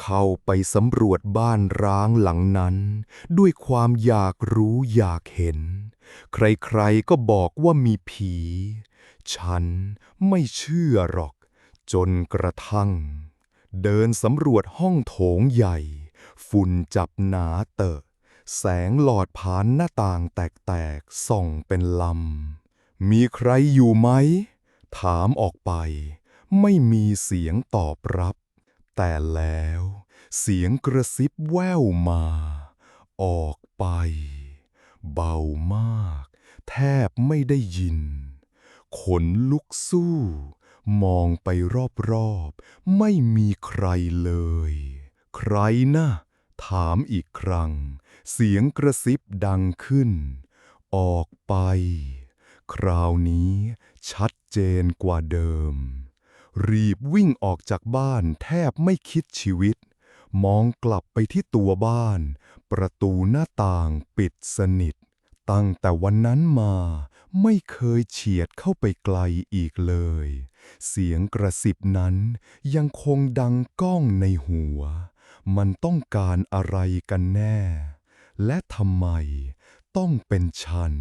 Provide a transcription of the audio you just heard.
เข้าไปสำรวจบ้านร้างหลังนั้น ด้วยความอยากรู้อยากเห็น ใครๆก็บอกว่ามีผี ฉันไม่เชื่อหรอก จนกระทั่ง เดินสำรวจห้องโถงใหญ่ ฝุ่นจับหนาเตอะ แสงหลอดผ่านหน้าต่างแตกๆส่องเป็นลำ มีใครอยู่ไหม ถามออกไป ไม่มีเสียงตอบรับ แต่แล้วเสียงกระซิบแว่วมา ออกไป เบามาก แทบไม่ได้ยิน ขนลุกสู้ มองไปรอบๆ ไม่มีใครเลย ใครนะ ถามอีกครั้ง เสียงกระซิบดังขึ้น ออกไป คราวนี้ชัดเจนกว่าเดิม รีบวิ่งออกจากบ้านแทบไม่คิดชีวิต มองกลับไปที่ตัวบ้าน ประตูหน้าต่างปิดสนิท ตั้งแต่วันนั้นมาไม่เคยเฉียดเข้าไปไกลอีกเลย เสียงกระซิบนั้นยังคงดังก้องในหัว มันต้องการอะไรกันแน่ และทำไมต้องเป็นฉัน